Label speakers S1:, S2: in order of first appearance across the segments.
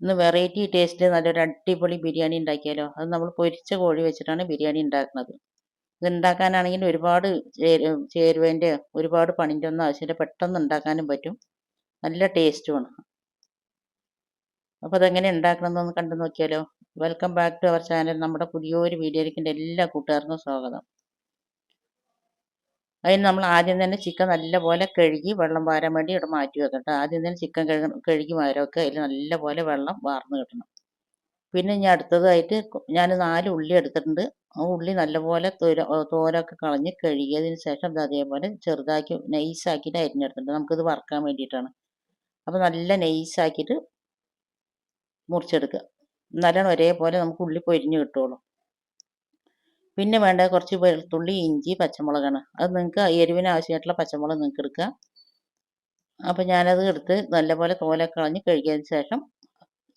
S1: ഇന്ന് വെറൈറ്റി ടേസ്റ്റിൽ നല്ലൊരു അടിപൊളി ബിരിയാണി ഉണ്ടാക്കിയാലോ? അത് നമ്മൾ പൊരിച്ച കോഴി വെച്ചിട്ടാണ് ബിരിയാണി ഉണ്ടാക്കുന്നത്. ഇത് ഉണ്ടാക്കാനാണെങ്കിൽ ഒരുപാട് ചേരുവേന്റെ ഒരുപാട് പണിന്റെ ഒന്നും ആവശ്യമില്ല. പെട്ടെന്ന് ഉണ്ടാക്കാനും പറ്റും. നല്ല ടേസ്റ്റുമാണ് അപ്പോൾ അതെങ്ങനെ ഉണ്ടാക്കണമെന്നൊന്ന് കണ്ടു നോക്കിയാലോ? Welcome back to our channel നമ്മുടെ പുതിയൊരു വീഡിയോയിലേക്ക് എല്ലാ കൂട്ടുകാർക്കും സ്വാഗതം. അതിന് നമ്മൾ ആദ്യം തന്നെ ചിക്കൻ നല്ലപോലെ കഴുകി വെള്ളം വാരാൻ വേണ്ടി ഇവിടെ മാറ്റി വെക്കട്ടെ ആദ്യം തന്നെ ചിക്കൻ കഴുക കഴുകി വാരമൊക്കെ അതിൽ നല്ലപോലെ വെള്ളം വാർന്ന് കിട്ടണം. പിന്നെ ഞാൻ അടുത്തതായിട്ട് ഞാൻ നാല് ഉള്ളി എടുത്തിട്ടുണ്ട്. ആ ഉള്ളി നല്ലപോലെ തോര തോരൊക്കെ കളഞ്ഞ് കഴുകിയതിന് ശേഷം ഇത് അതേപോലെ ചെറുതാക്കി നൈസാക്കിയിട്ട് അരിഞ്ഞെടുത്തിട്ടുണ്ട്. നമുക്കിത് വറക്കാൻ വേണ്ടിയിട്ടാണ്. അപ്പോൾ നല്ല നൈസാക്കിയിട്ട് മുറിച്ചെടുക്കുക. എന്നാലാണ് ഒരേപോലെ നമുക്ക് ഉള്ളി പൊരിഞ്ഞ് കിട്ടുള്ളൂ പിന്നെ വേണ്ട കുറച്ച് വെളുത്തുള്ളി ഇഞ്ചി പച്ചമുളകാണ്. അത് നിങ്ങൾക്ക് എരിവിന് ആവശ്യമായിട്ടുള്ള പച്ചമുളക് നിങ്ങൾക്ക് എടുക്കുക. അപ്പോൾ ഞാനത് എടുത്ത് നല്ലപോലെ തോലൊക്കെ കളഞ്ഞ് കഴുകിയതിന് ശേഷം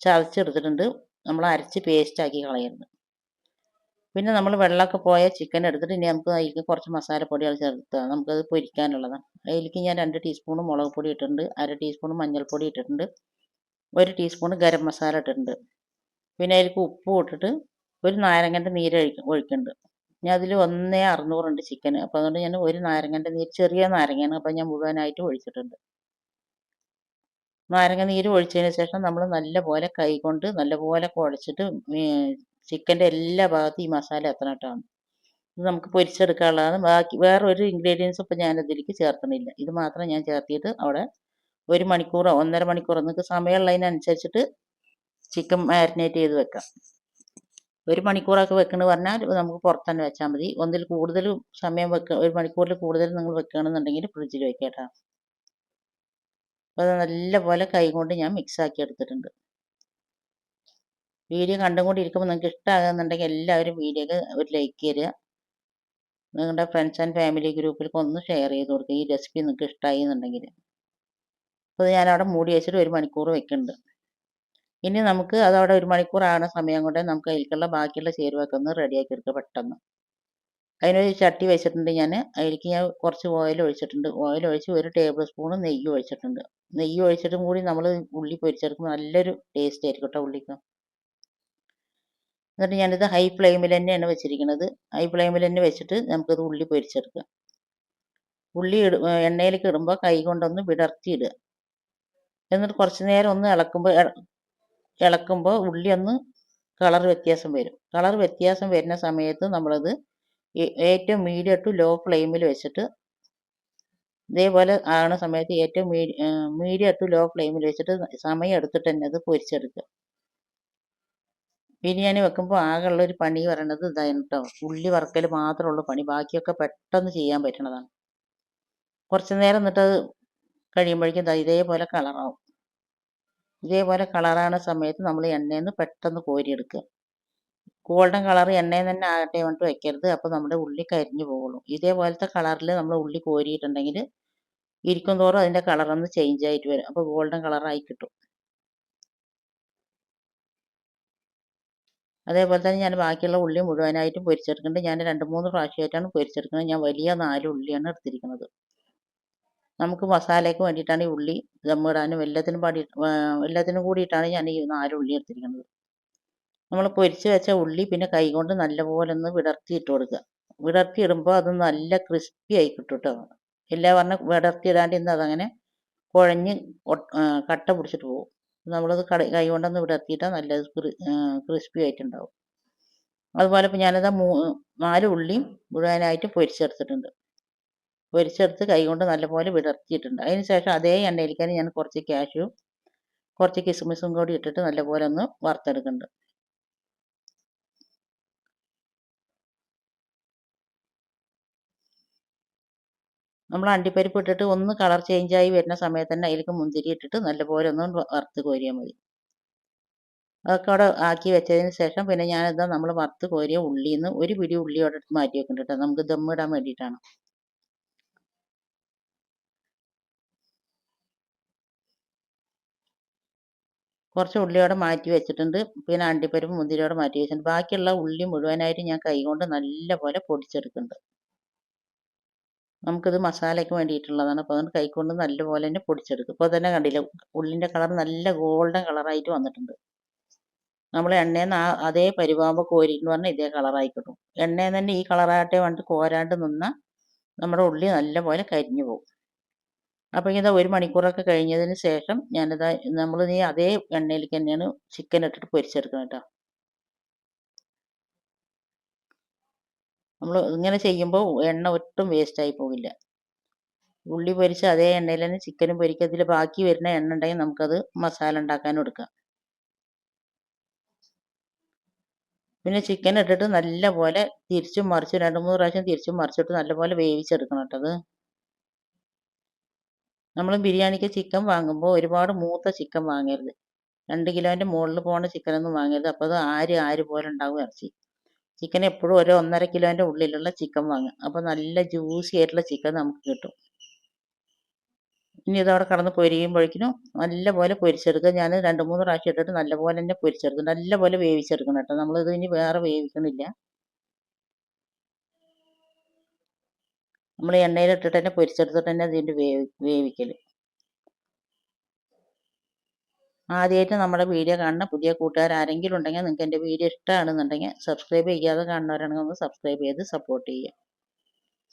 S1: ചതച്ചെടുത്തിട്ടുണ്ട്. നമ്മൾ അരച്ച് പേസ്റ്റാക്കി കളയരുത്. പിന്നെ നമ്മൾ വെള്ളമൊക്കെ പോയ ചിക്കൻ എടുത്തിട്ട് ഇനി നമുക്ക് അതിലേക്ക് കുറച്ച് മസാലപ്പൊടികൾ ചേർത്ത് നമുക്കത് പൊരിക്കാനുള്ളതാണ്. അതിലേക്ക് ഞാൻ രണ്ട് ടീസ്പൂൺ മുളക് പൊടി ഇട്ടിട്ടുണ്ട് അര ടീസ്പൂൺ മഞ്ഞൾപ്പൊടി ഇട്ടിട്ടുണ്ട് ഒരു ടീസ്പൂൺ ഗരം മസാല ഇട്ടിട്ടുണ്ട്. പിന്നെ അതിലേക്ക് ഉപ്പ് ഇട്ടിട്ട് ഒരു നാരങ്ങന്റെ നീര് ഒഴിക്ക ഒഴിക്കുന്നുണ്ട് ഞാൻ അതിൽ ഒന്നേ അറുന്നൂറുണ്ട് ചിക്കൻ അപ്പം അതുകൊണ്ട് ഞാൻ ഒരു നാരങ്ങന്റെ നീര് ചെറിയ നാരങ്ങയാണ്. അപ്പം ഞാൻ മുഴുവനായിട്ട് ഒഴിച്ചിട്ടുണ്ട്. നാരങ്ങ നീര് ഒഴിച്ചതിന് ശേഷം നമ്മൾ നല്ലപോലെ കൈ കൊണ്ട് നല്ലപോലെ കുഴച്ചിട്ട് ചിക്കന്റെ എല്ലാ ഭാഗത്തും ഈ മസാല എത്തണട്ടാണ് ഇത് നമുക്ക് പൊരിച്ചെടുക്കാനുള്ളതാണ്. ബാക്കി വേറെ ഒരു ഇൻഗ്രീഡിയൻസ് ഇപ്പം ഞാൻ ഇതിലേക്ക് ചേർക്കണില്ല ഇത് മാത്രം ഞാൻ ചേർത്തിട്ട് അവിടെ ഒരു മണിക്കൂറോ ഒന്നര മണിക്കൂറോ നിങ്ങൾക്ക് സമയമുള്ളതിനനുസരിച്ചിട്ട് ചിക്കൻ മാരിനേറ്റ് ചെയ്ത് വെക്കാം. ഒരു മണിക്കൂറൊക്കെ വെക്കണമെന്ന് പറഞ്ഞാൽ നമുക്ക് പുറത്ത് തന്നെ വെച്ചാൽ മതി. ഒന്നിൽ കൂടുതൽ സമയം വെക്ക ഒരു മണിക്കൂറിൽ കൂടുതൽ നിങ്ങൾ വെക്കുകയാണെന്നുണ്ടെങ്കിൽ ഫ്രിഡ്ജിൽ വെക്കേട്ടാ അപ്പോൾ അത് നല്ലപോലെ കൈ കൊണ്ട് ഞാൻ മിക്സ് ആക്കി എടുത്തിട്ടുണ്ട്. വീഡിയോ കണ്ടും കൂടി ഇരിക്കുമ്പോൾ നിങ്ങൾക്ക് ഇഷ്ടമാകുന്നുണ്ടെങ്കിൽ എല്ലാവരും വീഡിയോക്ക് ഒരു ലൈക്ക് തരിക. നിങ്ങളുടെ ഫ്രണ്ട്സ് ആൻഡ് ഫാമിലി ഗ്രൂപ്പിലേക്ക് ഒന്ന് ഷെയർ ചെയ്ത് കൊടുക്കുക. ഈ റെസിപ്പി നിങ്ങൾക്ക് ഇഷ്ടമായി എന്നുണ്ടെങ്കിൽ. അപ്പോൾ ഞാനവിടെ മൂടി വെച്ചിട്ട് ഒരു മണിക്കൂർ വെക്കുന്നുണ്ട്. ഇനി നമുക്ക് അതവിടെ ഒരു മണിക്കൂർ ആകുന്ന സമയം കൊണ്ട് നമുക്ക് അതിലേക്കുള്ള ബാക്കിയുള്ള ചേരുവൊക്കെ ഒന്ന് റെഡിയാക്കി എടുക്കുക പെട്ടെന്ന്. അതിനൊരു ചട്ടി വെച്ചിട്ടുണ്ട് ഞാൻ അതിലേക്ക് ഞാൻ കുറച്ച് ഓയിൽ ഒഴിച്ചിട്ടുണ്ട്. ഓയിൽ ഒഴിച്ച് ഒരു ടേബിൾ സ്പൂൺ നെയ്യ് ഒഴിച്ചിട്ടുണ്ട്. നെയ്യ് ഒഴിച്ചിട്ടും കൂടി നമ്മൾ ഉള്ളി പൊരിച്ചെടുക്കുമ്പോൾ നല്ലൊരു ടേസ്റ്റ് ആയിരിക്കും കേട്ടോ ഉള്ളിക്ക്. എന്നിട്ട് ഞാനിത് ഹൈ ഫ്ലെയിമിൽ തന്നെയാണ് വെച്ചിരിക്കുന്നത്. ഹൈ ഫ്ലെയിമിൽ തന്നെ വെച്ചിട്ട് നമുക്കത് ഉള്ളി പൊരിച്ചെടുക്കാം. ഉള്ളി ഇട എണ്ണയിലേക്ക് ഇടുമ്പോൾ കൈ കൊണ്ടൊന്ന് വിടർത്തിയിടുക. എന്നിട്ട് കുറച്ച് നേരം ഒന്ന് ഇളക്കുമ്പോൾ ഇളക്കുമ്പോൾ ഉള്ളി ഒന്ന് കളർ വ്യത്യാസം വരും. കളർ വ്യത്യാസം വരുന്ന സമയത്ത് നമ്മളത് ഏറ്റവും മീഡിയം ടു ലോ ഫ്ലെയിമിൽ വെച്ചിട്ട് ഇതേപോലെ ആകുന്ന സമയത്ത് ഏറ്റവും മീഡിയം ടു ലോ ഫ്ലെയിമിൽ വെച്ചിട്ട് സമയം എടുത്തിട്ട് തന്നെ അത് പൊരിച്ചെടുക്കുക. ബിരിയാണി വെക്കുമ്പോൾ ആകെയുള്ള ഒരു പണി പറയണത് ഇതാണ് കേട്ടോ ഉള്ളി വറക്കൽ മാത്രമുള്ള പണി. ബാക്കിയൊക്കെ പെട്ടെന്ന് ചെയ്യാൻ പറ്റണതാണ്. കുറച്ച് നേരം എന്നിട്ട് അത് കഴിയുമ്പോഴേക്കും ഇതേപോലെ കളറാവും. ഇതേപോലെ കളറാണ് സമയത്ത് നമ്മൾ എണ്ണയിൽ നിന്ന് പെട്ടെന്ന് കോരിയെടുക്കുക. ഗോൾഡൻ കളർ എണ്ണയിൽ തന്നെ ആകട്ടെ വേണ്ടി വെക്കരുത്. അപ്പോൾ നമ്മുടെ ഉള്ളി കരിഞ്ഞു പോകുള്ളൂ. ഇതേപോലത്തെ കളറിൽ നമ്മൾ ഉള്ളി കോരിയിട്ടുണ്ടെങ്കിൽ ഇരിക്കും തോറും അതിന്റെ കളറൊന്ന് ചേഞ്ച് ആയിട്ട് വരും. അപ്പോൾ ഗോൾഡൻ കളറായി കിട്ടും. അതേപോലെ തന്നെ ഞാൻ ബാക്കിയുള്ള ഉള്ളി മുഴുവനായിട്ടും പൊരിച്ചെടുക്കുന്നുണ്ട്. ഞാൻ രണ്ട് മൂന്ന് പ്രാവശ്യമായിട്ടാണ് പൊരിച്ചെടുക്കുന്നത്. ഞാൻ വലിയ നാല് ഉള്ളിയാണ് എടുത്തിരിക്കുന്നത്. നമുക്ക് മസാലയ്ക്ക് വേണ്ടിയിട്ടാണ് ഈ ഉള്ളി ദമ്മിടാനും എല്ലാത്തിനും പാടി എല്ലാത്തിനും കൂടിയിട്ടാണ് ഞാൻ ഈ നാല് ഉള്ളി എടുത്തിരിക്കുന്നത്. നമ്മൾ പൊരിച്ച് വെച്ച ഉള്ളി പിന്നെ കൈകൊണ്ട് നല്ലപോലെ ഒന്ന് വിടർത്തി ഇട്ട് കൊടുക്കുക. വിടർത്തി ഇടുമ്പോൾ അത് നല്ല ക്രിസ്പി ആയി കിട്ടും കേട്ടോ എല്ലാ പറഞ്ഞ വിടർത്തി ഇടാണ്ട് ഇന്ന് അതങ്ങനെ കുഴഞ്ഞ് കട്ട പിടിച്ചിട്ട് പോകും. നമ്മളത് കട കൈ കൊണ്ടൊന്ന് വിടർത്തിയിട്ടാൽ നല്ല ക്രിസ്പി ആയിട്ടുണ്ടാവും. അതുപോലെ ഇപ്പം ഞാനത് മൂ നാല് ഉള്ളിയും മുഴുവനായിട്ട് പൊരിച്ചെടുത്തിട്ടുണ്ട്. പൊരിച്ചെടുത്ത് കൈകൊണ്ട് നല്ലപോലെ വിടർത്തിയിട്ടുണ്ട്. അതിന് ശേഷം അതേ എണ്ണയിലേക്ക് ഞാൻ കുറച്ച് കാഷ്യൂ കുറച്ച് കിസ്മിസും കൂടി ഇട്ടിട്ട് നല്ലപോലെ ഒന്ന് വറുത്തെടുക്കുന്നുണ്ട്. നമ്മൾ അണ്ടിപ്പരിപ്പ് ഇട്ടിട്ട് ഒന്ന് കളർ ചേഞ്ചായി വരുന്ന സമയത്ത് തന്നെ അതിലേക്ക് മുന്തിരി ഇട്ടിട്ട് നല്ലപോലെ ഒന്ന് വറുത്ത് കോരിയാൽ മതി. അതൊക്കെ അവിടെ ആക്കി വെച്ചതിന് ശേഷം പിന്നെ ഞാനിതാ നമ്മൾ വറുത്ത് കോരിയ ഉള്ളിയിൽ നിന്ന് ഒരു പിടി ഉള്ളി അവിടെ എടുത്ത് മാറ്റി വെക്കുന്നുണ്ട് കേട്ടോ. നമുക്ക് ദമ്മിടാൻ വേണ്ടിയിട്ടാണ്. കുറച്ച് ഉള്ളിയോടെ മാറ്റി വെച്ചിട്ടുണ്ട്. പിന്നെ അണ്ടിപ്പരിപ്പ് മുന്തിരിയോടെ മാറ്റി വെച്ചിട്ടുണ്ട്. ബാക്കിയുള്ള ഉള്ളി മുഴുവനായിട്ട് ഞാൻ കൈകൊണ്ട് നല്ലപോലെ പൊടിച്ചെടുക്കുന്നുണ്ട്. നമുക്കിത് മസാലയ്ക്ക് വേണ്ടിയിട്ടുള്ളതാണ്. അപ്പോൾ അതുകൊണ്ട് കൈകൊണ്ട് നല്ലപോലെ തന്നെ പൊടിച്ചെടുക്കും. ഇപ്പോൾ തന്നെ കണ്ടില്ല ഉള്ളിന്റെ കളർ നല്ല ഗോൾഡൻ കളറായിട്ട് വന്നിട്ടുണ്ട്. നമ്മൾ എണ്ണയിൽ നിന്ന് ആ അതേ പരിവാകുമ്പോൾ കോരിന്ന് പറഞ്ഞാൽ ഇതേ കളറായി കിട്ടും എണ്ണയിൽ തന്നെ ഈ കളറായിട്ടേ വന്നിട്ട് കോരാണ്ട് നിന്നാൽ നമ്മുടെ ഉള്ളി നല്ലപോലെ കരിഞ്ഞു പോകും. അപ്പോൾ ഇതാ ഒരു മണിക്കൂറൊക്കെ കഴിഞ്ഞതിന് ശേഷം ഞാനിതാ നമ്മൾ നീ അതേ എണ്ണയിലേക്ക് തന്നെയാണ് ചിക്കൻ ഇട്ടിട്ട് പൊരിച്ചെടുക്കണം കേട്ടോ. നമ്മൾ ഇങ്ങനെ ചെയ്യുമ്പോൾ എണ്ണ ഒട്ടും വേസ്റ്റായി പോകില്ല. ഉള്ളി പൊരിച്ച് അതേ എണ്ണയിൽ തന്നെ ചിക്കനും പൊരിക്കുക. അതിൽ ബാക്കി വരുന്ന എണ്ണ ഉണ്ടെങ്കിൽ നമുക്കത് മസാല ഉണ്ടാക്കാനും എടുക്കാം. പിന്നെ ചിക്കൻ ഇട്ടിട്ട് നല്ലപോലെ തിരിച്ചും മറിച്ചും രണ്ട് മൂന്ന് പ്രാവശ്യം തിരിച്ചും മറിച്ചിട്ട് നല്ലപോലെ വേവിച്ചെടുക്കണം കേട്ടോ അത്. നമ്മൾ ബിരിയാണിക്ക് ചിക്കൻ വാങ്ങുമ്പോൾ ഒരുപാട് മൂത്ത ചിക്കൻ വാങ്ങരുത്. രണ്ട് കിലോന്റെ മുകളിൽ പോകുന്ന ചിക്കനൊന്നും വാങ്ങരുത്. അപ്പോൾ അത് ആര് ആര് പോലെ ഉണ്ടാവും ഇറച്ചി. ചിക്കൻ എപ്പോഴും ഒരു ഒന്നര കിലോന്റെ ഉള്ളിലുള്ള ചിക്കൻ വാങ്ങുക അപ്പോൾ നല്ല ജ്യൂസി ആയിട്ടുള്ള ചിക്കൻ നമുക്ക് കിട്ടും. ഇനി ഇതവിടെ കടന്ന് പൊരിയുമ്പോഴേക്കിനും നല്ലപോലെ പൊരിച്ചെടുക്കുക. ഞാൻ രണ്ട് മൂന്ന് പ്രാവശ്യം ഇട്ടിട്ട് നല്ലപോലെ തന്നെ പൊരിച്ചെടുക്കും നല്ലപോലെ വേവിച്ചെടുക്കണം കേട്ടോ. നമ്മളിത് ഇനി വേറെ വേവിക്കണില്ല. നമ്മൾ എണ്ണയിലിട്ടിട്ട് തന്നെ പൊരിച്ചെടുത്തിട്ട് തന്നെ അതിന്റെ വേവി വേവിക്കൽ ആദ്യമായിട്ട് നമ്മുടെ വീഡിയോ കാണുന്ന പുതിയ കൂട്ടുകാർ ആരെങ്കിലും ഉണ്ടെങ്കിൽ നിങ്ങൾക്ക് എന്റെ വീഡിയോ ഇഷ്ടമാണെന്നുണ്ടെങ്കിൽ സബ്സ്ക്രൈബ് ചെയ്യാതെ കാണുന്നവരാണെങ്കിൽ ഒന്ന് സബ്സ്ക്രൈബ് ചെയ്ത് സപ്പോർട്ട് ചെയ്യുക.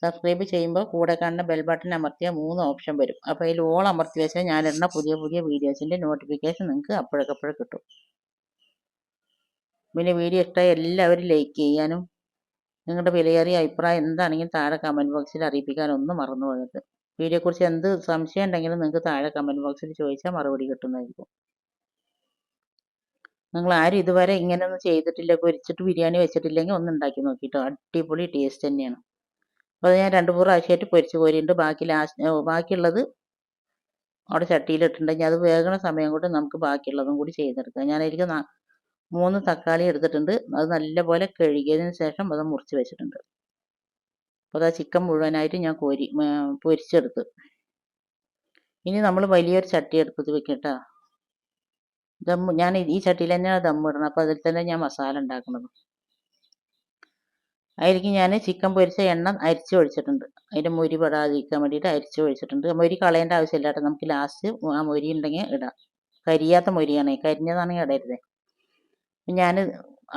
S1: സബ്സ്ക്രൈബ് ചെയ്യുമ്പോൾ കൂടെ കാണുന്ന ബെൽ ബട്ടൺ അമർത്തിയാൽ മൂന്ന് ഓപ്ഷൻ വരും. അപ്പോൾ അതിൽ ഓൾ അമർത്തി വെച്ചാൽ ഞാനിടുന്ന പുതിയ പുതിയ വീഡിയോസിന്റെ നോട്ടിഫിക്കേഷൻ നിങ്ങൾക്ക് അപ്പോഴൊക്കെ കിട്ടും. പിന്നെ വീഡിയോ ഇഷ്ടമായി എല്ലാവരും ലൈക്ക് ചെയ്യാനും നിങ്ങളുടെ വിലയേറിയ അഭിപ്രായം എന്താണെങ്കിലും താഴെ കമന്റ് ബോക്സിൽ അറിയിപ്പിക്കാനൊന്നും മറന്നു പോകരുത്. വീഡിയോയെക്കുറിച്ച് എന്ത് സംശയം ഉണ്ടെങ്കിലും നിങ്ങൾക്ക് താഴെ കമന്റ് ബോക്സിൽ ചോദിച്ചാൽ മറുപടി കിട്ടുന്നതായിരിക്കും. നിങ്ങൾ ആരും ഇതുവരെ ഇങ്ങനെയൊന്നും ചെയ്തിട്ടില്ല പൊരിച്ചിട്ട് ബിരിയാണി വെച്ചിട്ടില്ലെങ്കിൽ ഒന്ന് ഉണ്ടാക്കി നോക്കിയിട്ടോ അടിപൊളി ടേസ്റ്റ് തന്നെയാണ്. അപ്പോൾ ഞാൻ രണ്ട് മൂന്ന് പ്രാവശ്യമായിട്ട് പൊരിച്ച് കോരിയുണ്ട് ബാക്കി ലാസ്റ്റ് ബാക്കിയുള്ളത് അവിടെ ചട്ടിയിലിട്ടുണ്ടെങ്കിൽ അത് വേഗണ സമയം കൊണ്ട് നമുക്ക് ബാക്കിയുള്ളതും കൂടി ചെയ്തെടുക്കാം. ഞാനായിരിക്കും മൂന്ന് തക്കാളി എടുത്തിട്ടുണ്ട്. അത് നല്ലപോലെ കഴുകിയതിന് ശേഷം അത് മുറിച്ച് വെച്ചിട്ടുണ്ട്. അപ്പോൾ ആ ചിക്കൻ മുഴുവനായിട്ട് ഞാൻ കോരി പൊരിച്ചെടുത്ത്. ഇനി നമ്മൾ വലിയൊരു ചട്ടി എടുത്ത് വെക്കട്ടോ. ദം ഞാൻ ഈ ചട്ടിയിൽ തന്നെയാണ് ദം ഇടണം അപ്പോൾ അതിൽ തന്നെ ഞാൻ മസാല ഉണ്ടാക്കുന്നത്. അതിലേക്ക് ഞാൻ ചിക്കൻ പൊരിച്ച എണ്ണ അരിച്ച് ഒഴിച്ചിട്ടുണ്ട്. അതിന്റെ മൊരി പെടാതിരിക്കാൻ വേണ്ടിയിട്ട് അരിച്ച് ഒഴിച്ചിട്ടുണ്ട്. മൊരി കളയേണ്ട ആവശ്യമില്ല കേട്ടോ നമുക്ക് ലാസ്റ്റ് ആ മൊരി ഉണ്ടെങ്കിൽ ഇടാം. കരിയാത്ത മൊരിയാണ്. കരിഞ്ഞതാണെങ്കിൽ ഇടരുത്. ഞാൻ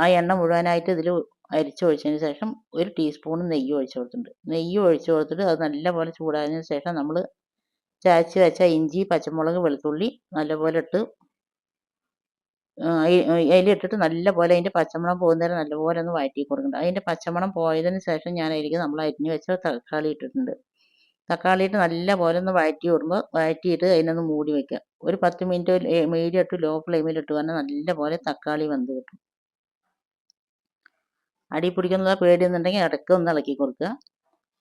S1: ആ എണ്ണ മുഴുവനായിട്ട് ഇതിൽ അരിച്ചൊഴിച്ചതിന് ശേഷം ഒരു ടീസ്പൂൺ നെയ്യ് ഒഴിച്ചു കൊടുത്തിട്ടുണ്ട്. നെയ്യ് ഒഴിച്ചു കൊടുത്തിട്ട് അത് നല്ലപോലെ ചൂടായതിന് ശേഷം നമ്മൾ ചായച്ച് വെച്ച ഇഞ്ചി പച്ചമുളക് വെളുത്തുള്ളി നല്ലപോലെ ഇട്ട് അതിലിട്ടിട്ട് നല്ലപോലെ അതിന്റെ പച്ചമണം പോകുന്നേരം നല്ലപോലെ ഒന്ന് വഴറ്റി കൊടുക്കുന്നുണ്ട് അതിന്റെ പച്ചമണം പോയതിന് ശേഷം ഞാൻ അതിലേക്ക് നമ്മൾ അരിഞ്ഞ് വെച്ച തക്കാളി ഇട്ടിട്ടുണ്ട്. തക്കാളി നല്ല പോലെ ഒന്ന് വഴറ്റി വിടുമ്പോൾ വഴറ്റിയിട്ട് അതിനൊന്ന് മൂടി വെക്കുക. ഒരു പത്ത് മിനിറ്റ് മീഡിയം ഇട്ട് ലോ ഫ്ലെയിമിൽ ഇട്ട് പറഞ്ഞാൽ നല്ലപോലെ തക്കാളി വെന്ത് കിട്ടും. അടി പിടിക്കുന്ന പേടിയെന്നുണ്ടെങ്കിൽ ഇടയ്ക്ക് ഒന്ന് ഇളക്കി കൊടുക്കുക.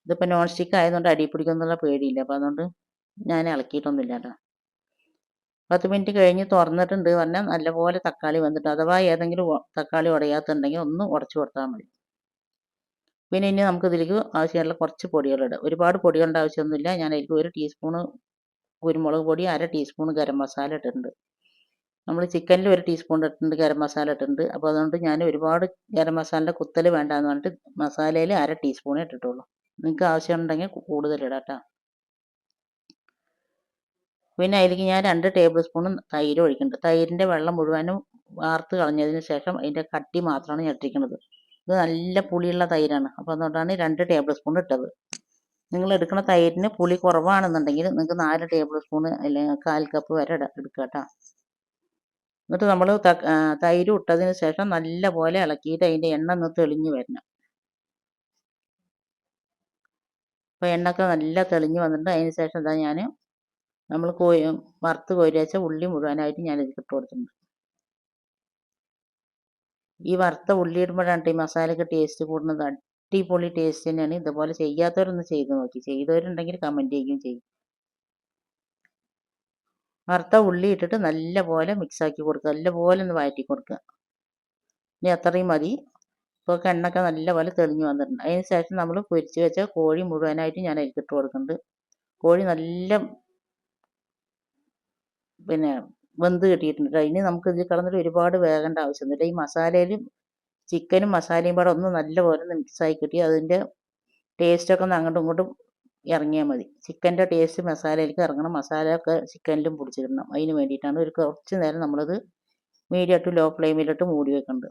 S1: ഇതിപ്പോൾ നോൺ സ്റ്റിക്ക് ആയതുകൊണ്ട് അടി പിടിക്കുന്നുള്ള പേടിയില്ല. അപ്പോൾ അതുകൊണ്ട് ഞാൻ ഇളക്കിയിട്ടൊന്നുമില്ല കേട്ടോ. പത്ത് മിനിറ്റ് കഴിഞ്ഞ് തുറന്നിട്ടുണ്ട് പറഞ്ഞാൽ നല്ലപോലെ തക്കാളി വന്നിട്ട് അഥവാ ഏതെങ്കിലും തക്കാളി ഉടയാത്തുണ്ടെങ്കിൽ ഒന്ന് ഉടച്ചു കൊടുത്താൽ മതി. പിന്നെ ഇനി നമുക്ക് ഇതിലേക്ക് ആവശ്യമുള്ള കുറച്ച് പൊടികളിടാം ഒരുപാട് പൊടികളുടെ ആവശ്യമൊന്നുമില്ല. ഞാൻ അതിലേക്ക് ഒരു ടീസ്പൂണ് കുരുമുളക് പൊടി അര ടീസ്പൂൺ ഗരം മസാല ഇട്ടിട്ടുണ്ട്. നമ്മൾ ചിക്കനിൽ ഒരു ടീസ്പൂൺ ഇട്ടിട്ടുണ്ട് ഗരം മസാല ഇട്ടിട്ടുണ്ട്. അപ്പോൾ അതുകൊണ്ട് ഞാൻ ഒരുപാട് ഗരം മസാലയുടെ കുത്തൽ വേണ്ടാന്ന് പറഞ്ഞിട്ട് മസാലയിൽ അര ടീസ്പൂൺ ഇട്ടിട്ടുള്ളൂ. നിങ്ങൾക്ക് ആവശ്യമുണ്ടെങ്കിൽ കൂടുതൽ ഇടാം പിന്നെ അതിലേക്ക് ഞാൻ രണ്ട് ടേബിൾ സ്പൂൺ തൈര് ഒഴിക്കുന്നുണ്ട്. തൈരിന്റെ വെള്ളം മുഴുവനും വാർത്ത് കളഞ്ഞതിന് ശേഷം അതിന്റെ കട്ടി മാത്രമാണ് ഞാൻ ഇട്ടിരിക്കുന്നത്. ഇത് നല്ല പുളിയുള്ള തൈരാണ്. അപ്പോൾ അതുകൊണ്ടാണ് രണ്ട് ടേബിൾ സ്പൂൺ ഇട്ടത്. നിങ്ങൾ എടുക്കുന്ന തൈരിന് പുളി കുറവാണെന്നുണ്ടെങ്കിൽ നിങ്ങൾക്ക് നാല് ടേബിൾ സ്പൂൺ അല്ലെങ്കിൽ കാൽ കപ്പ് വരെ എടുക്കുക കേട്ടോ എന്നിട്ട് നമ്മൾ തൈര് ഇട്ടതിന് ശേഷം നല്ല പോലെ ഇളക്കിയിട്ട് അതിന്റെ എണ്ണ ഒന്ന് തെളിഞ്ഞ് വരണം. അപ്പോൾ എണ്ണയൊക്കെ നല്ല തെളിഞ്ഞ് വന്നിട്ട് അതിന് ശേഷം എന്താ ഞാൻ നമ്മൾ കോ വറുത്ത് കോരി വെച്ച ഉള്ളി മുഴുവനായിട്ട് ഞാൻ ഇട്ട് കൊടുത്തിട്ടുണ്ട്. ഈ വറുത്ത ഉള്ളി ഇടുമ്പോഴാണ് ഈ മസാലയ്ക്ക് ടേസ്റ്റ് കൂടുന്നത്. അടിപൊളി ടേസ്റ്റ് തന്നെയാണ്. ഇതുപോലെ ചെയ്യാത്തവരൊന്ന് ചെയ്ത് നോക്കി. ചെയ്തവരുണ്ടെങ്കിൽ കമന്റ് ചെയ്യുകയും ചെയ്യും. വറുത്ത ഉള്ളി ഇട്ടിട്ട് നല്ലപോലെ മിക്സാക്കി കൊടുക്കുക. നല്ലപോലെ ഒന്ന് വഴറ്റി കൊടുക്കുക. ഇനി അത്രയും മതി. ഇപ്പോൾ എണ്ണൊക്കെ നല്ലപോലെ തെളിഞ്ഞു വന്നിട്ടുണ്ട്. അതിന് ശേഷം നമ്മൾ പൊരിച്ച് വെച്ച കോഴി മുഴുവനായിട്ട് ഞാൻ അതിലേക്ക് ഇട്ട് കൊടുക്കുന്നുണ്ട്. കോഴി നല്ല പിന്നെ വെന്ത് കിട്ടിയിട്ടുണ്ട് ഇനി നമുക്ക് ഇതിൽ കിടന്നിട്ട് ഒരുപാട് വേകേണ്ട ആവശ്യമൊന്നുമില്ല. ഈ മസാലയിലും ചിക്കനും മസാലയും പാടെ ഒന്ന് നല്ലപോലെ ഒന്ന് മിക്സായി കിട്ടി. അതിന്റെ ടേസ്റ്റൊക്കെ ഒന്ന് അങ്ങോട്ടും ഇങ്ങോട്ടും ഇറങ്ങിയാൽ മതി. ചിക്കന്റെ ടേസ്റ്റ് മസാലയിലേക്ക് ഇറങ്ങണം. മസാല ഒക്കെ ചിക്കനിലും പിടിച്ചിടണം. അതിന് വേണ്ടിയിട്ടാണ് ഒരു കുറച്ച് നേരം നമ്മളത് മീഡിയം ടു ലോ ഫ്ലെയിമിലിട്ട് മൂടി വെക്കുന്നുണ്ട്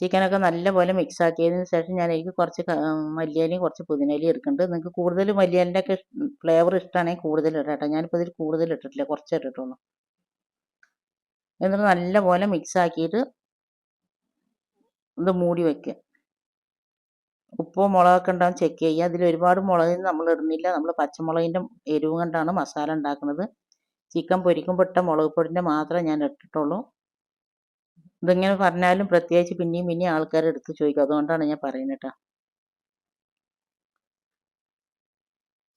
S1: ചിക്കനൊക്കെ നല്ലപോലെ മിക്സ് ആക്കിയതിന് ശേഷം ഞാൻ എനിക്ക് കുറച്ച് ക- കുറച്ച് പുതിനയിലയും എടുക്കുന്നുണ്ട് നിങ്ങൾക്ക് കൂടുതൽ മല്ലിയലിന്റെ ഒക്കെ ഫ്ലേവർ ഇഷ്ടമാണെങ്കിൽ കൂടുതൽ ഇടാം കേട്ടോ. ഞാനിപ്പോൾ ഇതിൽ കൂടുതൽ ഇട്ടിട്ടില്ല. കുറച്ച് ഇട്ടിട്ടുള്ളൂ. എന്നിട്ട് നല്ലപോലെ മിക്സ് ആക്കിയിട്ട് ഇത് മൂടി വയ്ക്കുക ഉപ്പോ മുളകൊക്കെ ഉണ്ടാവും ചെക്ക് ചെയ്യുക. അതിൽ ഒരുപാട് മുളക് നമ്മൾ ഇടുന്നില്ല. നമ്മൾ പച്ചമുളകിന്റെ എരിവ് കൊണ്ടാണ് മസാല ഉണ്ടാക്കുന്നത്. ചിക്കൻ പൊരിക്കുമ്പോൾ ഇട്ട മുളക് പൊടിന്റെ മാത്രമേ ഞാൻ ഇട്ടിട്ടുള്ളൂ. ഇതിങ്ങനെ പറഞ്ഞാലും പ്രത്യേകിച്ച് പിന്നെയും പിന്നെയും ആൾക്കാരെ എടുത്ത് ചോദിക്കും. അതുകൊണ്ടാണ് ഞാൻ പറയുന്നത് കേട്ടോ.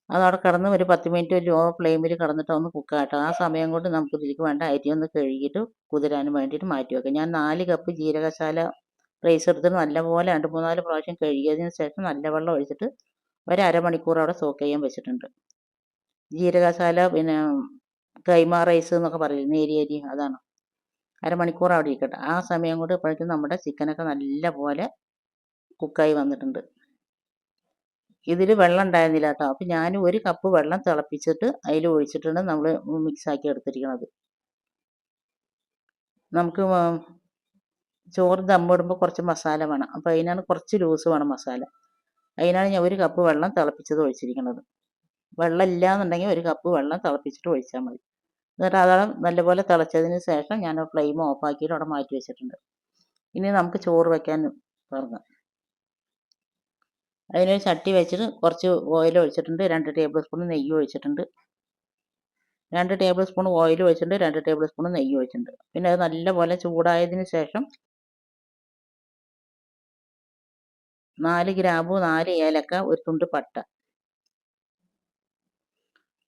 S1: അതവിടെ കിടന്ന് ഒരു പത്ത് മിനിറ്റ് ഒരു ലോ ഫ്ലെയിമിൽ കിടന്നിട്ട് ഒന്ന് കുക്ക് ആട്ടോ ആ സമയം കൊണ്ട് നമുക്ക് ഇതിലേക്ക് വേണ്ട അരി ഒന്ന് കഴുകിയിട്ട് കുതിരാനും വേണ്ടിയിട്ട് മാറ്റി വെക്കാം. ഞാൻ നാല് കപ്പ് ജീരകശാല റൈസ് എടുത്തിട്ട് നല്ലപോലെ രണ്ട് മൂന്നാൽ പ്രാവശ്യം കഴുകിയതിന് ശേഷം നല്ല വെള്ളം ഒഴിച്ചിട്ട് ഒരു അരമണിക്കൂർ അവിടെ സോക്ക് ചെയ്യാൻ വെച്ചിട്ടുണ്ട്. ജീരകശാല പിന്നെ കൈമ റൈസ് എന്നൊക്കെ പറയും നേരിയരി അതാണ്. അരമണിക്കൂർ അവിടെ ഇരിക്കട്ടെ. ആ സമയം കൊണ്ട് ഇപ്പോഴേക്കും നമ്മുടെ ചിക്കനൊക്കെ നല്ല പോലെ കുക്കായി വന്നിട്ടുണ്ട്. ഇതിൽ വെള്ളം ഉണ്ടായിരുന്നില്ല കേട്ടോ. അപ്പം ഞാൻ ഒരു കപ്പ് വെള്ളം തിളപ്പിച്ചിട്ട് അതിൽ ഒഴിച്ചിട്ടാണ് നമ്മൾ മിക്സാക്കി എടുത്തിരിക്കുന്നത് നമുക്ക് ചോറ് ദമ്മിടുമ്പോൾ കുറച്ച് മസാല വേണം. അപ്പം അതിനാണ് കുറച്ച് ലൂസ് വേണം മസാല. അതിനാണ് ഞാൻ ഒരു കപ്പ് വെള്ളം തിളപ്പിച്ചത് ഒഴിച്ചിരിക്കുന്നത് വെള്ളം ഇല്ല എന്നുണ്ടെങ്കിൽ ഒരു കപ്പ് വെള്ളം തിളപ്പിച്ചിട്ട് ഒഴിച്ചാൽ മതി. എന്നിട്ട് അതാണ് നല്ലപോലെ തിളച്ചതിന് ശേഷം ഞാൻ ഫ്ലെയിം ഓഫാക്കിയിട്ട് അവിടെ മാറ്റി വെച്ചിട്ടുണ്ട്. ഇനി നമുക്ക് ചോറ് വെക്കാൻ തുടങ്ങാം. അതിനൊരു ചട്ടി വെച്ചിട്ട് കുറച്ച് ഓയിൽ ഒഴിച്ചിട്ടുണ്ട്. രണ്ട് ടേബിൾ സ്പൂൺ നെയ്യ് ഒഴിച്ചിട്ടുണ്ട്. രണ്ട് ടേബിൾ സ്പൂൺ ഓയിൽ ഒഴിച്ചിട്ടുണ്ട്. രണ്ട് ടേബിൾ സ്പൂൺ നെയ്യ് ഒഴിച്ചിട്ടുണ്ട്. പിന്നെ അത് നല്ലപോലെ ചൂടായതിന് ശേഷം നാല് ഗ്രാമ്പു നാല് ഏലക്ക ഒരു തുണ്ട് പട്ട.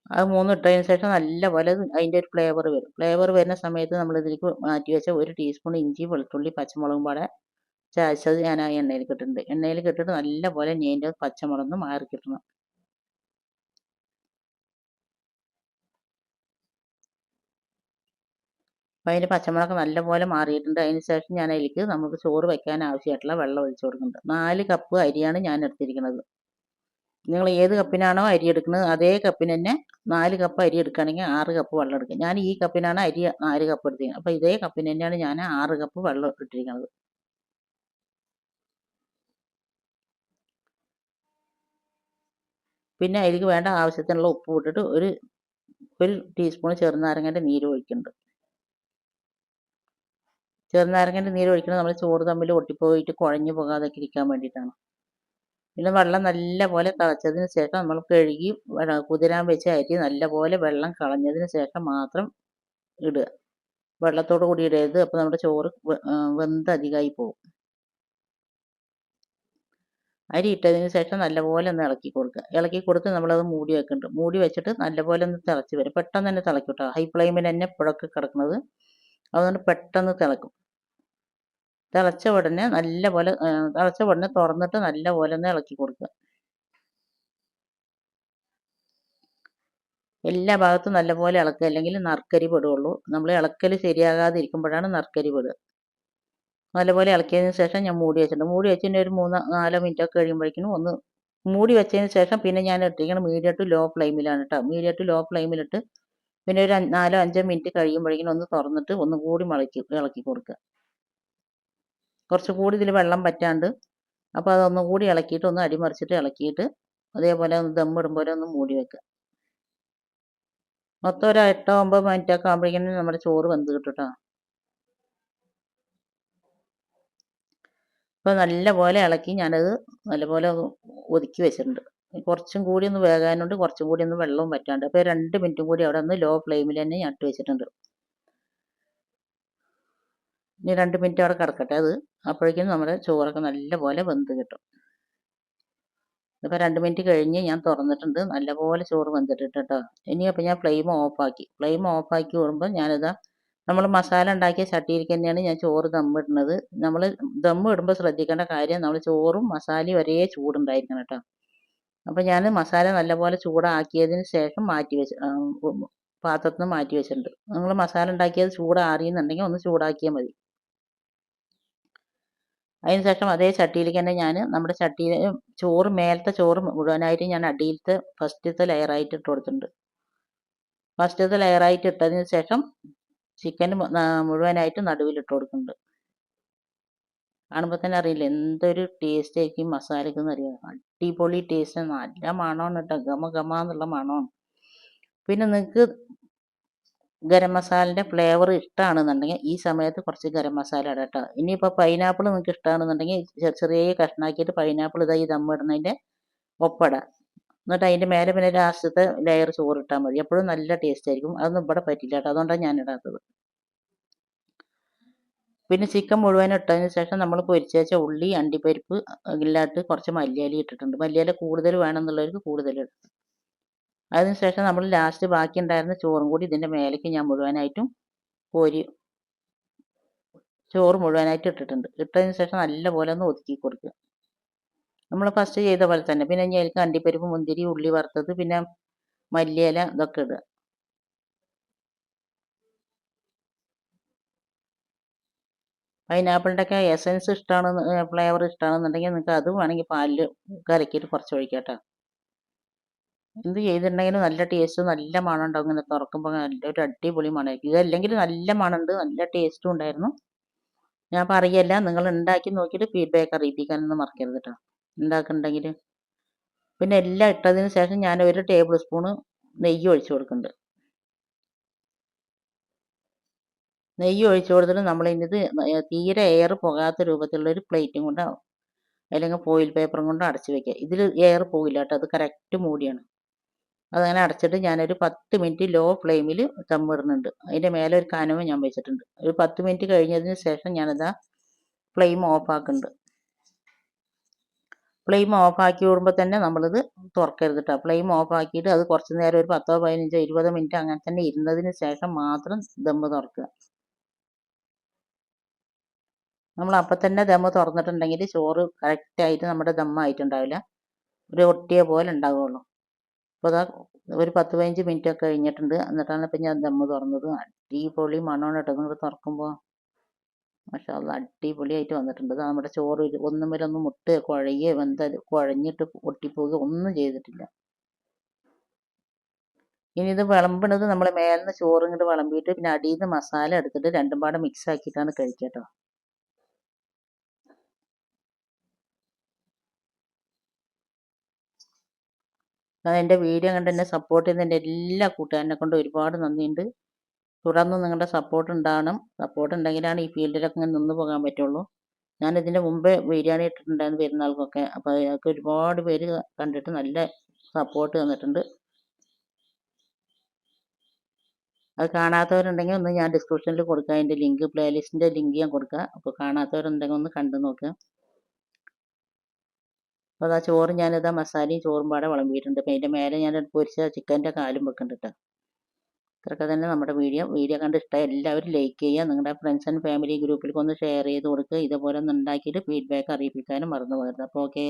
S1: അത് മൂന്നും ഇട്ടതിന് ശേഷം നല്ലപോലെ പോലെ അതിന്റെ ഒരു ഫ്ലേവർ വരും. ഫ്ലേവർ വരുന്ന സമയത്ത് നമ്മൾ ഇതിലേക്ക് മാറ്റി വെച്ച ഒരു ടീസ്പൂൺ ഇഞ്ചി വെളുത്തുള്ളി പച്ചമുളകും പാടെ ചായച്ചത് ഞാൻ ആ എണ്ണയിൽ കിട്ടുന്നുണ്ട് എണ്ണയിൽ കിട്ടിട്ട് നല്ലപോലെ ഞേന്റെ പച്ചമുളക് മാറി കിട്ടണം. അപ്പം അതിന്റെ പച്ചമുളക് നല്ലപോലെ മാറിയിട്ടുണ്ട്. അതിന് ശേഷം ഞാൻ അതിലേക്ക് നമുക്ക് ചോറ് വെക്കാൻ ആവശ്യമായിട്ടുള്ള വെള്ളം ഒഴിച്ചു കൊടുക്കുന്നുണ്ട്. നാല് കപ്പ് അരിയാണ് ഞാൻ എടുത്തിരിക്കുന്നത്. നിങ്ങൾ ഏത് കപ്പിനാണോ അരി എടുക്കുന്നത് അതേ കപ്പിന് തന്നെ നാല് കപ്പ് അരി എടുക്കുകയാണെങ്കിൽ ആറ് കപ്പ് വെള്ളം എടുക്കുക. ഞാൻ ഈ കപ്പിനാണ് അരി നാല് കപ്പ് എടുത്തിരിക്കുന്നത്. അപ്പോൾ ഇതേ കപ്പിന് തന്നെയാണ് ഞാൻ ആറ് കപ്പ് വെള്ളം ഇട്ടിരിക്കുന്നത്. പിന്നെ അതിലേക്ക് വേണ്ട ആവശ്യത്തിനുള്ള ഉപ്പ് ഇട്ടിട്ട് ഒരു ഒരു ടീസ്പൂൺ ചെറുനാരങ്ങന്റെ നീര് ഒഴിക്കുന്നുണ്ട്. ചെറുനാരങ്ങന്റെ നീര് ഒഴിക്കുന്നത് നമ്മൾ ചോറ് തമ്മിൽ ഒട്ടിപ്പോയിട്ട് കുഴഞ്ഞു പോകാതെ ഇരിക്കാൻ വേണ്ടിയിട്ടാണ്. പിന്നെ വെള്ളം നല്ല പോലെ തിളച്ചതിന് ശേഷം നമ്മൾ കഴുകി കുതിരാൻ വെച്ച് അരി നല്ല പോലെ വെള്ളം കളഞ്ഞതിന് ശേഷം മാത്രം ഇടുക. വെള്ളത്തോട് കൂടി ഇടരുത് അപ്പോൾ നമ്മുടെ ചോറ് വെന്ത് അധികമായി പോകും. അരി ഇട്ടതിന് ശേഷം നല്ലപോലെ ഒന്ന് ഇളക്കി കൊടുക്കുക. ഇളക്കി കൊടുത്ത് നമ്മളത് മൂടി വെക്കുന്നുണ്ട് മൂടി വെച്ചിട്ട് നല്ലപോലെ ഒന്ന് തിളച്ച് വരും. പെട്ടെന്ന് തന്നെ തിളക്കും കേട്ടോ ഹൈ ഫ്ലെയിമിൽ തന്നെ പുഴക്ക് കിടക്കുന്നത്. അതുകൊണ്ട് പെട്ടെന്ന് തിളക്കും. തിളച്ച ഉടനെ നല്ല പോലെ തിളച്ച ഉടനെ തുറന്നിട്ട് നല്ല പോലെ ഒന്ന് ഇളക്കി കൊടുക്കുക. എല്ലാ ഭാഗത്തും നല്ല പോലെ ഇളക്കുക. അല്ലെങ്കിൽ നർക്കരി പെടുകയുള്ളൂ നമ്മൾ ഇളക്കൽ ശരിയാകാതെ ഇരിക്കുമ്പോഴാണ് നർക്കരി പെടുക. നല്ലപോലെ ഇളക്കിയതിന് ശേഷം ഞാൻ മൂടി വെച്ചിട്ടുണ്ട്. മൂടി വെച്ചതിന് ഒരു മൂന്ന് നാലോ മിനിറ്റ് ഒക്കെ കഴിയുമ്പോഴേക്കും ഒന്ന് മൂടി വെച്ചതിന് ശേഷം പിന്നെ ഞാൻ ഇട്ടിരിക്കണം മീഡിയം ടു ലോ ഫ്ലെയിമിലാണ് കേട്ടോ. മീഡിയം ടു ലോ ഫ്ലെയിമിലിട്ട് പിന്നെ ഒരു നാലോ അഞ്ചോ മിനിറ്റ് കഴിയുമ്പോഴേക്കും ഒന്ന് തുറന്നിട്ട് ഒന്ന് കൂടി മളക്കി ഇളക്കി കൊടുക്കുക. കുറച്ച് കൂടി ഇതിൽ വെള്ളം പറ്റാണ്ട് അപ്പോൾ അതൊന്നും കൂടി ഇളക്കിയിട്ട് ഒന്ന് അടിമറിച്ചിട്ട് ഇളക്കിയിട്ട് അതേപോലെ ഒന്ന് ദമ്മിടുമ്പോൾ ഒന്ന് മൂടി വെക്കുക മൊത്തം ഒരു എട്ടോ ഒമ്പത് മിനിറ്റ് ഒക്കെ ആകുമ്പോഴേക്കും നമ്മുടെ ചോറ് വെന്ത് കിട്ടും കേട്ടോ അപ്പോൾ നല്ലപോലെ ഇളക്കി ഞാനത് നല്ലപോലെ ഒതുക്കി വെച്ചിട്ടുണ്ട്. കുറച്ചും കൂടി ഒന്ന് വേകാനുണ്ട് കുറച്ചും കൂടി ഒന്ന് വെള്ളവും പറ്റാണ്ട്. അപ്പോൾ രണ്ട് മിനിറ്റും കൂടി അവിടെ ഒന്ന് ലോ ഫ്ലെയിമിൽ തന്നെ ഞാൻ ഇട്ട് വെച്ചിട്ടുണ്ട്. ഇനി രണ്ട് മിനിറ്റ് അവിടെ കിടക്കട്ടെ അത്. അപ്പോഴേക്കും നമ്മുടെ ചോറൊക്കെ നല്ലപോലെ വെന്ത് കിട്ടും. ഇപ്പോൾ രണ്ട് മിനിറ്റ് കഴിഞ്ഞ് ഞാൻ തുറന്നിട്ടുണ്ട്. നല്ലപോലെ ചോറ് വെന്തിട്ടുണ്ട് കേട്ടോ. ഇനി അപ്പോൾ ഞാൻ ഫ്ലെയിം ഓഫാക്കി. ഫ്ലെയിം ഓഫാക്കി വരുമ്പോൾ ഞാനിതാ നമ്മൾ മസാല ഉണ്ടാക്കിയ ചട്ടിയിലേക്ക് തന്നെയാണ് ഞാൻ ചോറ് ദമ്മിടുന്നത്. നമ്മൾ ദമ്മ് ഇടുമ്പോൾ ശ്രദ്ധിക്കേണ്ട കാര്യം നമ്മൾ ചോറും മസാലയും ഒരേ ചൂടുണ്ടായിരിക്കണം കേട്ടോ. അപ്പോൾ ഞാൻ മസാല നല്ലപോലെ ചൂടാക്കിയതിന് ശേഷം മാറ്റി വെച്ച് പാത്രത്തിൽ നിന്ന് മാറ്റി വെച്ചിട്ടുണ്ട്. നിങ്ങൾ മസാല ഉണ്ടാക്കിയത് ചൂടാറിയെന്നുണ്ടെങ്കിൽ ഒന്ന് ചൂടാക്കിയാൽ മതി. അതിന് ശേഷം അതേ ചട്ടിയിലേക്ക് തന്നെ ഞാൻ നമ്മുടെ ചട്ടിയിൽ ചോറ് മേലത്തെ ചോറ് മുഴുവനായിട്ട് ഞാൻ അടിയിലത്തെ ഫസ്റ്റത്തെ ലെയറായിട്ട് ഇട്ട് കൊടുത്തിട്ടുണ്ട്. ഫസ്റ്റത്തെ ലെയറായിട്ട് ഇട്ടതിന് ശേഷം ചിക്കൻ മുഴുവനായിട്ട് നടുവിലിട്ട് കൊടുക്കുന്നുണ്ട്. കാണുമ്പോൾ തന്നെ അറിയില്ല എന്തൊരു ടേസ്റ്റ് ആയിരിക്കും മസാലയ്ക്ക് എന്നറിയാം അടിപൊളി ടേസ്റ്റ് നല്ല മണമാണ് കേട്ടോ. ഗമ ഗമ എന്നുള്ള മണമാണ്. പിന്നെ നിങ്ങൾക്ക് ഗരം മസാലന്റെ ഫ്ലേവർ ഇഷ്ടമാണെന്നുണ്ടെങ്കിൽ ഈ സമയത്ത് കുറച്ച് ഗരം മസാല ഇടാം കേട്ടോ ഇനിയിപ്പോൾ പൈനാപ്പിൾ നിങ്ങൾക്ക് ഇഷ്ടമാണെന്നുണ്ടെങ്കിൽ ചെറിയ കഷ്ണാക്കിയിട്ട് പൈനാപ്പിൾ ഇതായി ദമ്മിടുന്നതിന്റെ ഒപ്പട. എന്നിട്ട് അതിന്റെ മേലെ പിന്നെ ലാസ്റ്റത്തെ ലെയർ ചോറ് ഇട്ടാൽ മതി. എപ്പോഴും നല്ല ടേസ്റ്റ് ആയിരിക്കും. അതൊന്നും ഇവിടെ പറ്റില്ല കേട്ടോ അതുകൊണ്ടാണ് ഞാൻ ഇടാത്തത്. പിന്നെ ചിക്കൻ മുഴുവൻ ഇട്ടതിന് ശേഷം നമ്മൾ പൊരിച്ചേച്ച ഉള്ളി അണ്ടിപ്പരിപ്പ് ഇല്ലാത്ത കുറച്ച് മല്ലിയാലി ഇട്ടിട്ടുണ്ട്. മല്ലിയില കൂടുതൽ വേണമെന്നുള്ളവർക്ക് കൂടുതൽ ഇടും. അതിന് ശേഷം നമ്മൾ ലാസ്റ്റ് ബാക്കി ഉണ്ടായിരുന്ന ചോറും കൂടി ഇതിന്റെ മേലേക്ക് ഞാൻ മുഴുവനായിട്ടും കോരി ചോറ് മുഴുവനായിട്ട് ഇട്ടിട്ടുണ്ട്. ഇട്ടതിന് ശേഷം നല്ലപോലെ ഒന്ന് ഒതുക്കി കൊടുക്കുക. നമ്മൾ ഫസ്റ്റ് ചെയ്ത പോലെ തന്നെ. പിന്നെ ഞാൻ എനിക്ക് അണ്ടിപ്പരിപ്പ് മുന്തിരി ഉള്ളി വറുത്തത് പിന്നെ മല്ലിയില ഇതൊക്കെ ഇടുക. പൈനാപ്പിളിന്റെ ഒക്കെ എസൻസ് ഇഷ്ടമാണ് ഫ്ലേവർ ഇഷ്ടമാണെന്നുണ്ടെങ്കിൽ നിങ്ങൾക്ക് അത് വേണമെങ്കിൽ പാലിൽ കലക്കിയിട്ട് കുറച്ച് ഒഴിക്കാം കേട്ടോ. എന്ത് ചെയ്തിട്ടുണ്ടെങ്കിലും നല്ല ടേസ്റ്റ് നല്ല മണം ഉണ്ടാവും ഇങ്ങനെ തുറക്കുമ്പോൾ നല്ല ഒരു അടിപൊളി മണമായിരിക്കും. ഇതല്ലെങ്കിൽ നല്ല മണമുണ്ട് നല്ല ടേസ്റ്റും ഉണ്ടായിരുന്നു. ഞാൻ പറയല്ല നിങ്ങൾ ഉണ്ടാക്കി നോക്കിയിട്ട് ഫീഡ്ബാക്ക് അറിയിപ്പിക്കാനൊന്നും മറക്കരുത് കേട്ടോ ഉണ്ടാക്കുന്നുണ്ടെങ്കിൽ പിന്നെ എല്ലാം ഇട്ടതിന് ശേഷം ഞാൻ ഒരു ടേബിൾ സ്പൂണ് നെയ്യ് ഒഴിച്ചു കൊടുക്കുന്നുണ്ട്. നെയ്യ് ഒഴിച്ചു കൊടുത്തിട്ട് നമ്മൾ ഇത് തീരെ എയർ പോകാത്ത രൂപത്തിലുള്ള ഒരു പ്ലേറ്റും കൊണ്ട് അല്ലെങ്കിൽ ഫോയിൽ പേപ്പറും കൊണ്ട് അടച്ചു വെക്കുക. ഇതിൽ എയർ പോകില്ല കേട്ടോ അത് കറക്റ്റ് മൂടിയാണ്. അതങ്ങനെ അടച്ചിട്ട് ഞാനൊരു പത്ത് മിനിറ്റ് ലോ ഫ്ലെയിമിൽ തമ്മിടുന്നുണ്ട് അതിന്റെ മേലെ ഒരു കനവ് ഞാൻ വെച്ചിട്ടുണ്ട്. ഒരു പത്ത് മിനിറ്റ് കഴിഞ്ഞതിന് ശേഷം ഞാനതാ ഫ്ലെയിം ഓഫാക്കുന്നുണ്ട് ഫ്ലെയിം ഓഫാക്കി വിടുമ്പോൾ തന്നെ നമ്മളിത് തുറക്കരുത് കേട്ടോ ഫ്ലെയിം ഓഫാക്കിയിട്ട് അത് കുറച്ച് നേരം ഒരു പത്തോ പതിനഞ്ചോ ഇരുപതോ മിനിറ്റ് അങ്ങനെ തന്നെ ഇരുന്നതിന് ശേഷം മാത്രം ദമ്മ് തുറക്കുക. നമ്മൾ അപ്പം തന്നെ ദമ്മ് തുറന്നിട്ടുണ്ടെങ്കിൽ ചോറ് കറക്റ്റായിട്ട് നമ്മുടെ ദമ്മായിട്ടുണ്ടാവില്ല ഒരു ഒട്ടിയ പോലെ ഉണ്ടാവുള്ളൂ. അപ്പോൾ അതാ ഒരു പത്ത് പതിനഞ്ച് മിനിറ്റ് ഒക്കെ കഴിഞ്ഞിട്ടുണ്ട്. എന്നിട്ടാണ് ഇപ്പം ഞാൻ ദമ്മ് തുറന്നത്. അടിപൊളി മണമാണ് കേട്ടോ. നിങ്ങൾ തുറക്കുമ്പോൾ പക്ഷെ അത് അടിപൊളിയായിട്ട് വന്നിട്ടുണ്ട്. അത് നമ്മുടെ ചോറ് ഒന്നും വരെ ഒന്നും മുട്ട കുഴയുകയോ വെന്ത കുഴഞ്ഞിട്ട് ഒട്ടിപ്പോവുകയോ ഒന്നും ചെയ്തിട്ടില്ല. ഇനി ഇത് വിളമ്പണത് നമ്മൾ മേലിന്ന് ചോറ് ഇങ്ങോട്ട് വിളമ്പിയിട്ട് പിന്നെ അടിയിൽ നിന്ന് മസാല എടുത്തിട്ട് രണ്ടും പാടെ മിക്സ് ആക്കിയിട്ടാണ് കഴിക്കുക കേട്ടോ. അത് എന്റെ വീഡിയോ കണ്ട് എന്നെ സപ്പോർട്ട് ചെയ്യുന്ന എന്റെ എല്ലാ കൂട്ടുകാരനെ കൊണ്ട് ഒരുപാട് നന്ദിയുണ്ട്. തുടർന്ന് നിങ്ങളുടെ സപ്പോർട്ട് ഉണ്ടാവണം സപ്പോർട്ട് ഉണ്ടെങ്കിലാണ് ഈ ഫീൽഡിലൊക്കെ ഇങ്ങനെ നിന്ന് പോകാൻ പറ്റുള്ളൂ. ഞാൻ ഇതിന്റെ മുമ്പേ ബിരിയാണി ഇട്ടിട്ടുണ്ടായിരുന്നു പെരുന്നാൾക്കൊക്കെ. അപ്പോൾ അതൊക്കെ ഒരുപാട് പേര് കണ്ടിട്ട് നല്ല സപ്പോർട്ട് തന്നിട്ടുണ്ട്. അത് കാണാത്തവരുണ്ടെങ്കിൽ ഒന്ന് ഞാൻ ഡിസ്ക്രിപ്ഷനിൽ കൊടുക്കുക അതിന്റെ ലിങ്ക് പ്ലേലിസ്റ്റിന്റെ ലിങ്ക് ഞാൻ കൊടുക്കുക അപ്പോൾ കാണാത്തവരുണ്ടെങ്കിൽ ഒന്ന് കണ്ടു നോക്കുക അപ്പോൾ അതാ ചോറ് ഞാനിതാ മസാലയും ചോറും പാടെ വിളമ്പിയിട്ടുണ്ട്. അപ്പോൾ അതിന്റെ മേലെ ഞാൻ പൊരിച്ച ചിക്കന്റെ കാലും വെക്കുന്നുണ്ട് കേട്ടോ ഇത്രയൊക്കെ തന്നെ നമ്മുടെ വീഡിയോ. വീഡിയോ കണ്ട് ഇഷ്ടമായി എല്ലാവരും ലൈക്ക് ചെയ്യുക. നിങ്ങളുടെ ഫ്രണ്ട്സ് ആൻഡ് ഫാമിലി ഗ്രൂപ്പിലേക്ക് ഒന്ന് ഷെയർ ചെയ്ത് കൊടുക്കുക. ഇതുപോലെ ഒന്ന് ഉണ്ടാക്കിയിട്ട് ഫീഡ്ബാക്ക് അറിയിപ്പിക്കാനും മറന്നു പോകരുത്. അപ്പോൾ ഓക്കെ